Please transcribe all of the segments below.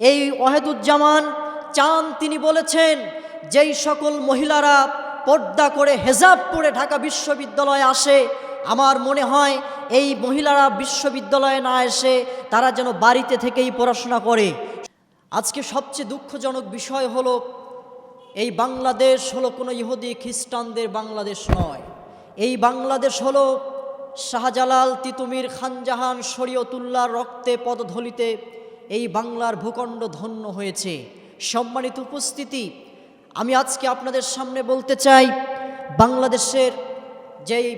এই ওয়াহেদুজ্জামান চান তিনি বলেছেন, যেই সকল মহিলারা পর্দা করে হেজাব পরে ঢাকা বিশ্ববিদ্যালয়ে আসে, আমার মনে হয় এই মহিলারা বিশ্ববিদ্যালয়ে না এসে তারা যেন বাড়িতে থেকেই পড়াশোনা করে। আজকে সবচেয়ে দুঃখজনক বিষয় হলো, এই বাংলাদেশ হলো কোনো ইহুদি খ্রিস্টানদের বাংলাদেশ নয়। এই বাংলাদেশ হলো শাহজালাল তিতুমির খানজাহান শরীয়তুল্লাহর রক্তে পদধলিতে এই বাংলার ভূখণ্ড ধন্য হয়েছে। সম্মানিত উপস্থিতি, আমি আজকে আপনাদের সামনে বলতে চাই, বাংলাদেশের যেই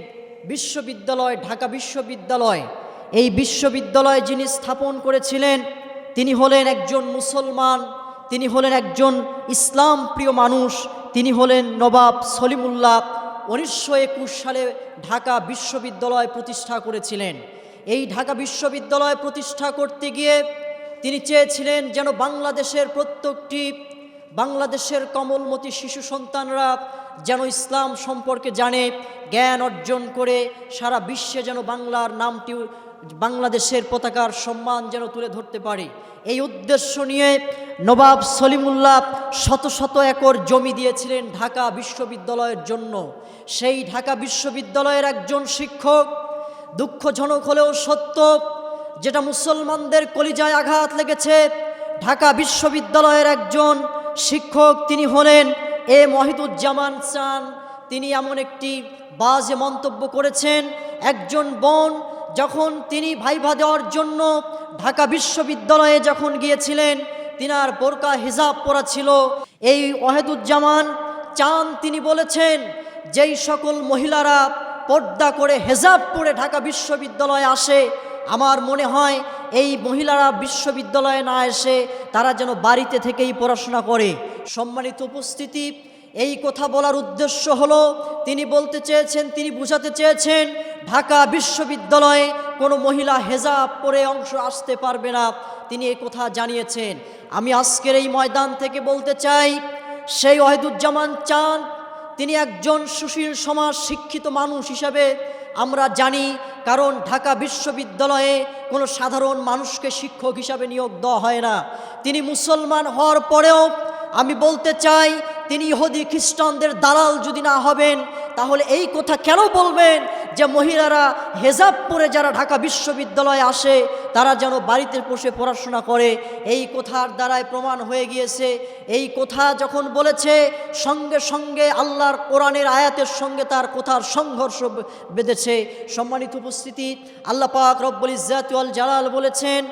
বিশ্ববিদ্যালয়, ঢাকা বিশ্ববিদ্যালয়, এই বিশ্ববিদ্যালয় যিনি স্থাপন করেছিলেন, তিনি হলেন একজন মুসলমান, তিনি হলেন একজন ইসলাম প্রিয় মানুষ, তিনি হলেন নবাব সলিমুল্লাহ, উনিশশো একুশ সালে ঢাকা বিশ্ববিদ্যালয় প্রতিষ্ঠা করেছিলেন। এই ঢাকা বিশ্ববিদ্যালয় প্রতিষ্ঠা করতে গিয়ে তিনি চেয়েছিলেন যেন বাংলাদেশের প্রত্যেকটি বাংলাদেশের কমলমতি শিশু সন্তানরা যেন ইসলাম সম্পর্কে জানে, জ্ঞান অর্জন করে, সারা বিশ্বে যেন বাংলার নামটি, বাংলাদেশের পতাকার সম্মান যেন তুলে ধরতে পারে। এই উদ্দেশ্য নিয়ে নবাব সলিমুল্লাহ শত শত একর জমি দিয়েছিলেন ঢাকা বিশ্ববিদ্যালয়ের জন্য। সেই ঢাকা বিশ্ববিদ্যালয়ের একজন শিক্ষক দুঃখজনক হলেও সত্য যেটা মুসলমানদের কলিজায় আঘাত লেগেছে। ঢাকা বিশ্ববিদ্যালয়ের একজন শিক্ষক তিনি হলেন এ মহিদুজ্জামান চান তিনি এমন একটি বাজে মন্তব্য করেছেন, একজন বোন যখন তিনি ভাইভা দেওয়ার জন্য ঢাকা বিশ্ববিদ্যালয়ে যখন গিয়েছিলেন, তিনার বোরকা হিজাব পরা ছিল। এই ওয়াহেদুজ্জামান চান তিনি বলেছেন, যেই সকল মহিলারা পর্দা করে হেজাব পরে ঢাকা বিশ্ববিদ্যালয়ে আসে আমার মনে হয় এই মহিলারা বিশ্ববিদ্যালয়ে না এসে তারা যেন বাড়িতে থেকেই পড়াশোনা করে। সম্মানিত উপস্থিতি, এই কথা বলার উদ্দেশ্য হলো, তিনি বলতে চেয়েছেন, তিনি বুঝাতে চেয়েছেন, ঢাকা বিশ্ববিদ্যালয়ে কোনো মহিলা হেজাব পরে অংশ আসতে পারবে না। তিনি এই কথা জানিয়েছেন। আমি আজকের এই ময়দান থেকে বলতে চাই, সেই ওয়াহিদুজ্জামান চান, তিনি একজন সুশীল সমাজ শিক্ষিত মানুষ হিসাবে আমরা জানি, কারণ ঢাকা বিশ্ববিদ্যালয়ে কোনো সাধারণ মানুষকে শিক্ষক হিসাবে নিয়োগ দেওয়া হয় না। তিনি মুসলমান হওয়ার পরেও আমি বলতে চাই, তিনি ইহুদি খ্রিস্টানদের দালাল যদি না হবেন, তাহলে এই কথা কেন বলবেন? যে মহিলারা হেজাব পরে যারা ঢাকা বিশ্ববিদ্যালয়ে আসে, তারা যেন বাড়িতে বসে পড়াশোনা করে। এই কথার দ্বারায় প্রমাণ হয়ে গিয়েছে। এই কথা যখন বলেছে, সঙ্গে সঙ্গে আল্লাহর কোরআনের আয়াতের সঙ্গে তার কথার সংঘর্ষ বেঁধেছে। সম্মানিত উপস্থিতি, আল্লাহ পাক রব্বুল ইজ্জাতুল জালাল বলেছেন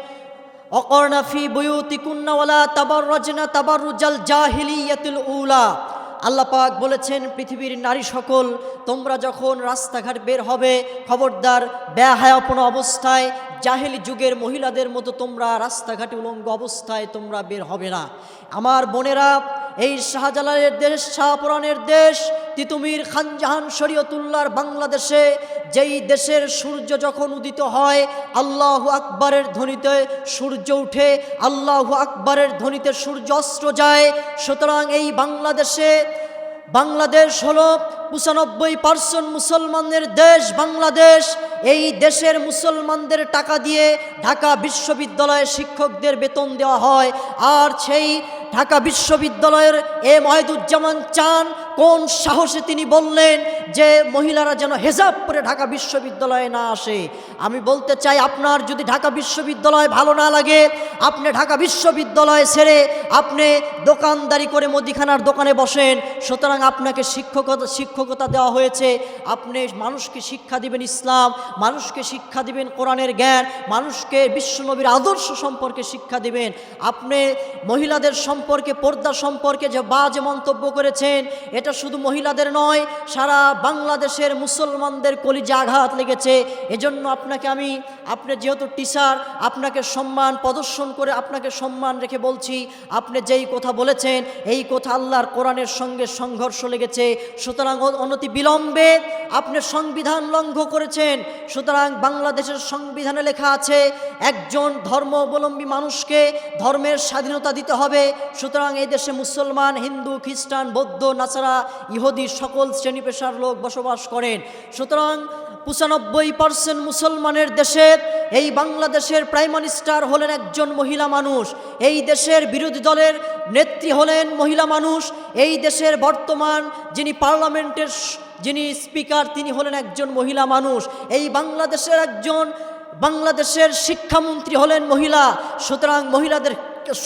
অকর্ণা ফি বুয়ুতিকুন্না ওয়ালা তাবাররাজনা তাবাররুজাল জাহিলিয়াতুল উলা। আল্লাহ পাক বলেছেন, পৃথিবীর নারী সকল, তোমরা যখন রাস্তাঘাট বের হবে, খবরদার ব্যাহায়াপন অবস্থায়, জাহেলি যুগের মহিলাদের মতো তোমরা রাস্তাঘাটে উলঙ্গ অবস্থায় তোমরা বের হবে না। আমার বোনেরা এই শাহজালালের দেশ, শাহপুরানের দেশ, তিতুমির খানজাহান শরীয়তুল্লার বাংলাদেশে, যেই দেশের সূর্য যখন উদিত হয়, আল্লাহ আকবরের ধ্বনিতে সূর্য উঠে, আল্লাহ আকবরের ধ্বনিতে সূর্য অস্ত্র যায়। সুতরাং এই বাংলাদেশে, বাংলাদেশ হলো পঁচানব্বই পার্সেন্ট মুসলমানদের দেশ বাংলাদেশ, এই দেশের মুসলমানদের টাকা দিয়ে ঢাকা বিশ্ববিদ্যালয়ের শিক্ষকদের বেতন দেওয়া হয়। আর সেই ঢাকা বিশ্ববিদ্যালয়ের এ মহিদুজ্জামান চান, কোন সাহসে তিনি বললেন যে মহিলারা যেন হেজাব পরে ঢাকা বিশ্ববিদ্যালয়ে না আসে। আমি বলতে চাই, আপনার যদি ঢাকা বিশ্ববিদ্যালয় ভালো না লাগে, আপনি ঢাকা বিশ্ববিদ্যালয় ছেড়ে আপনি দোকানদারি করে মুদিখানার দোকানে বসেন, সুতরাং আপনাকে শিক্ষকতা শিক্ষকতা দেওয়া হয়েছে, আপনি মানুষকে শিক্ষা দিবেন ইসলাম, মানুষকে শিক্ষা দিবেন কোরআনের জ্ঞান, মানুষকে বিশ্বনবীর আদর্শ সম্পর্কে শিক্ষা দিবেন। আপনি মহিলাদের সম্পর্কে, পর্দা সম্পর্কে যে বাজে মন্তব্য করেছেন, এটা শুধু মহিলাদের নয়, সারা বাংলাদেশের মুসলমানদের কলিজে আঘাত লেগেছে। এজন্য আপনাকে আমি, আপনি যেহেতু টিচার আপনাকে সম্মান, প্রদর্শন করে আপনাকে সম্মান রেখে বলছি, আপনি যেই কথা বলেছেন, এই কথা আল্লাহর কোরআনের সঙ্গে সংঘর্ষ লেগেছে। সুতরাং অনতি বিলম্বে আপনি সংবিধান লঙ্ঘ করেছেন। সুতরাং বাংলাদেশের সংবিধানে লেখা আছে, একজন ধর্মাবলম্বী মানুষকে ধর্মের স্বাধীনতা দিতে হবে। সুতরাং এই দেশে মুসলমান, হিন্দু, খ্রিস্টান, বৌদ্ধ নাচারা ইহুদি সকল শ্রেণি পেশার লোক বসবাস করেন। সুতরাং পঁচানব্বই পার্সেন্ট মুসলমানের দেশে এই বাংলাদেশের প্রাইম মিনিস্টার হলেন একজন মহিলা মানুষ। এই দেশের বিরোধী দলের নেত্রী হলেন মহিলা মানুষ। এই দেশের বর্তমান যিনি পার্লামেন্টের যিনি স্পিকার, তিনি হলেন একজন মহিলা মানুষ। এই বাংলাদেশের একজন, বাংলাদেশের শিক্ষামন্ত্রী হলেন মহিলা। সুতরাং মহিলাদের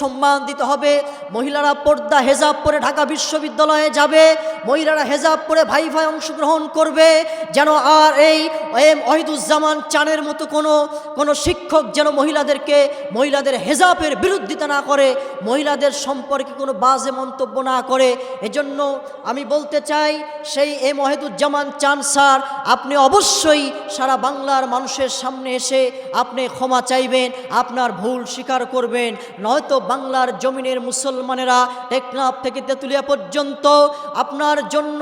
সম্মান দিতে হবে। মহিলারা পর্দা হেজাব পরে ঢাকা বিশ্ববিদ্যালয়ে যাবে। মহিলারা হেজাব পরে ভাই ভাই অংশগ্রহণ করবে। যেন আর এই এম ওহিদুজ্জামান চানের মতো কোনো কোনো শিক্ষক যেন মহিলাদেরকে, মহিলাদের হেজাবের বিরোধিতা না করে, মহিলাদের সম্পর্কে কোনো বাজে মন্তব্য না করে। এজন্য আমি বলতে চাই, সেই এম ওহিদুজ্জামান চান স্যার, আপনি অবশ্যই সারা বাংলার মানুষের সামনে এসে আপনি ক্ষমা চাইবেন, আপনার ভুল স্বীকার করবেন। নয়তো বাংলার জমিনের মুসলমানেরা টেকনাফ থেকে তেঁতুলিয়া পর্যন্ত আপনার জন্য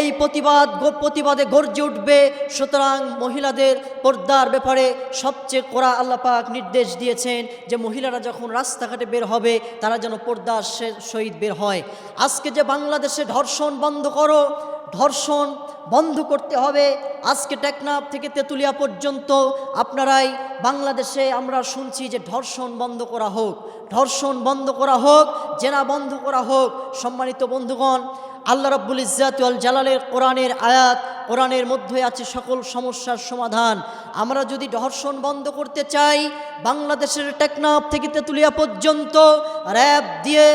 এই প্রতিবাদ প্রতিবাদে গর্জে উঠবে। সুতরাং মহিলাদের পর্দার ব্যাপারে সবচেয়ে কড়া আল্লাপাক নির্দেশ দিয়েছেন যে মহিলারা যখন রাস্তাঘাটে বের হবে, তারা যেন পর্দার সহিত বের হয়। আজকে যে বাংলাদেশে ধর্ষণ বন্ধ করো ধর্ষণ বন্ধ করতে হবে। আজকে টেকনাফ থেকে তেঁতুলিয়া পর্যন্ত আপনারাই বাংলাদেশে আমরা শুনছি যে ধর্ষণ বন্ধ করা হোক। ধর্ষণ বন্ধ করা হোক, জেনা বন্ধ করা হোক। সম্মানিত বন্ধুগণ আল্লাহ রব্বুল ইজ্জাতুল জালালের কোরআনের আয়াত, কোরআনের মধ্যে আছে সকল সমস্যার সমাধান। আমরা যদি ধর্ষণ বন্ধ করতে চাই, বাংলাদেশের টেকনাফ থেকে তেঁতুলিয়া পর্যন্ত র্যাব দিয়ে,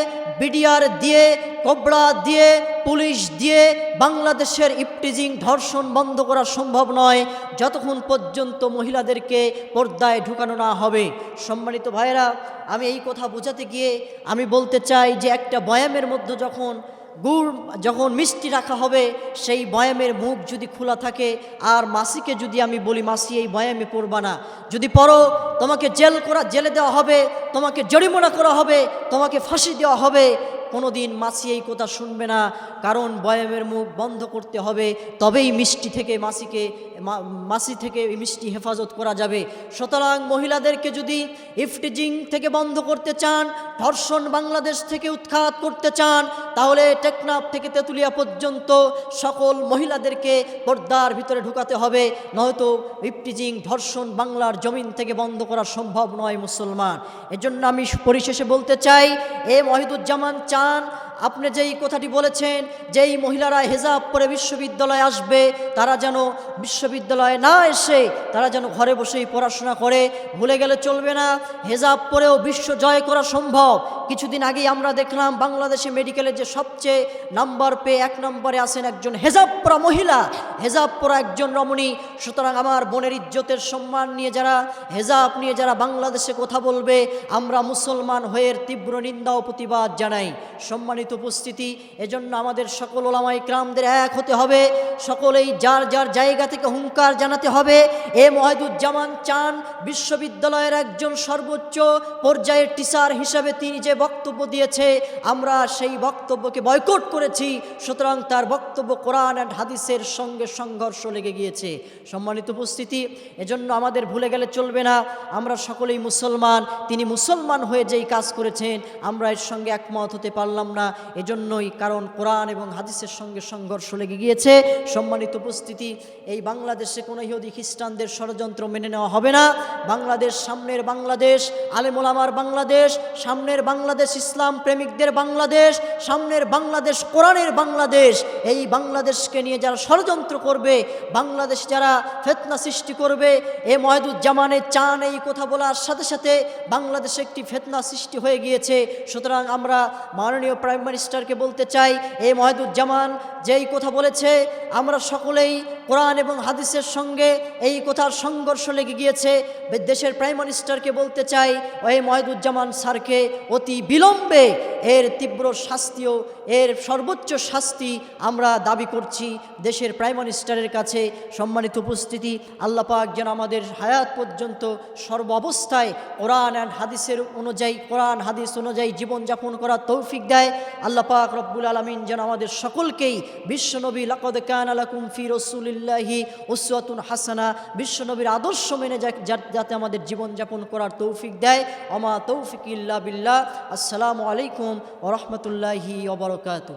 বিডিআর দিয়ে কবড়া দিয়ে, পুলিশ দিয়ে বাংলাদেশের ইপটিজিং ধর্ষণ বন্ধ করা সম্ভব নয়। যতক্ষণ পর্যন্ত মহিলাদেরকে পর্দায় ঢুকানো না হবে। সম্মানিত ভাইয়েরা, আমি এই কথা বোঝাতে গিয়ে আমি বলতে চাই যে একটা বয়ামের মধ্যে যখন গুড় যখন মিষ্টি রাখা হবে, সেই বয়ামের মুখ যদি খোলা থাকে, আর মাসিকে যদি আমি বলি, মাসি, এই বয়ামে পড়বা না। যদি পড়ো, তোমাকে জেল করা, জেলে দেওয়া হবে, তোমাকে জরিমানা করা হবে, তোমাকে ফাঁসি দেওয়া হবে কোনো দিন এই কথা শুনবে না, কারণ বয়ামের মুখ বন্ধ করতে হবে, তবেই মিষ্টি থেকে মাসিকে মাসি থেকে মিষ্টি হেফাজত করা যাবে। সুতরাং মহিলাদেরকে যদি ইফটিজিং থেকে বন্ধ করতে চান, ধর্ষণ বাংলাদেশ থেকে উৎখাত করতে চান, তাহলে টেকনাফ থেকে তেঁতুলিয়া পর্যন্ত সকল মহিলাদেরকে পর্দার ভিতরে ঢুকাতে হবে, নয়তো ইফটিজিং, ধর্ষণ বাংলার জমিন থেকে বন্ধ করা সম্ভব নয় মুসলমান। এজন্য আমি পরিশেষে বলতে চাই, এ মহিদুজ্জামান চান আপনি যেই কথাটি বলেছেন, যেই মহিলারা হেজাব পরে বিশ্ববিদ্যালয়ে আসবে, তারা যেন বিশ্ববিদ্যালয়ে না এসে, তারা যেন ঘরে বসেই পড়াশোনা করে, ভুলে গেলে চলবে না। হেজাব পরেও বিশ্ব জয় করা সম্ভব। কিছুদিন আগেই আমরা দেখলাম বাংলাদেশে মেডিকেলে যে সবচেয়ে নাম্বার পেয়ে এক নম্বরে আছেন একজন হেজাব পরা মহিলা। হেজাব পরা একজন রমণী। সুতরাং আমার বোনের ইজ্জতের সম্মান নিয়ে যারা, হেজাব নিয়ে যারা বাংলাদেশে কথা বলবে, আমরা মুসলমান হয়ে তীব্র নিন্দা ও প্রতিবাদ জানাই। সম্মানিত উপস্থিতি, এজন্য আমাদের সকল ওলামাই ক্রামদের এক হতে হবে। সকলেই যার যার জায়গা থেকে হুঙ্কার জানাতে হবে। এ মহিদুজ্জামান চান বিশ্ববিদ্যালয়ের একজন সর্বোচ্চ পর্যায়ের টিচার হিসাবে তিনি যে বক্তব্য দিয়েছে, আমরা সেই বক্তব্যকে বয়কট করেছি। সুতরাং তার বক্তব্য কোরআন অ্যান্ড হাদিসের সঙ্গে সংঘর্ষ লেগে গিয়েছে। সম্মানিত উপস্থিতি, এজন্য আমাদের ভুলে গেলে চলবে না। আমরা সকলেই মুসলমান, তিনি মুসলমান হয়ে যেই কাজ করেছেন, আমরা এর সঙ্গে একমত হতে পারলাম না। এজন্যই কারণ কোরআন এবং হাদিসের সঙ্গে সংঘর্ষ লেগে গিয়েছে। সম্মানিত উপস্থিতি, এই বাংলাদেশে কোনো ইহুদি খ্রিস্টানদের ষড়যন্ত্র মেনে নেওয়া হবে না। বাংলাদেশ সামনের বাংলাদেশ আলেমুলামার বাংলাদেশ, সামনের বাংলাদেশ ইসলাম প্রেমিকদের বাংলাদেশ, সামনের বাংলাদেশ কোরআনের বাংলাদেশ। এই বাংলাদেশকে নিয়ে যারা ষড়যন্ত্র করবে, বাংলাদেশ যারা ফেতনা সৃষ্টি করবে, এ মহেদুজ্জামানের চান, এই কথা বলার সাথে সাথে বাংলাদেশে একটি ফেতনা সৃষ্টি হয়ে গিয়েছে। সুতরাং আমরা মাননীয় প্রাইম মিনিস্টারকে বলতে চাই এ মহেদুজ্জামান যেই কথা বলেছে, আমরা সকলেই কোরআন এবং হাদিসের সঙ্গে এই কথার সংঘর্ষ লেগে গিয়েছে। দেশের প্রাইম মিনিস্টারকে বলতে চাই ওই মহেদুজ্জামান স্যারকে, অতি বিলম্বে এর তীব্র শাস্তিও, এর সর্বোচ্চ শাস্তি আমরা দাবি করছি। দেশের প্রাইম মিনিস্টারের কাছে সম্মানিত উপস্থিতি, আল্লাহ পাক যেন আমাদের হায়াত পর্যন্ত সর্ব অবস্থায় কোরআন অ্যান্ড হাদিসের অনুযায়ী, কোরআন, হাদিস অনুযায়ী জীবনযাপন করার তৌফিক দেয়। আল্লাহ পাক রব্বুল আলমিন যেন আমাদের সকলকেই বিশ্বনবী লাকদ কান আলাকুম ফি রসুলিল্লাহি উসওয়াতুন হাসানা বিশ্বনবীর আদর্শ মেনে যাতে আমাদের জীবনযাপন করার তৌফিক দেয়। অমা তৌফিক ইল্লা বিল্লাহ। আসসালামু আলাইকুম ওরহমতুল্লাহি ওবরকাত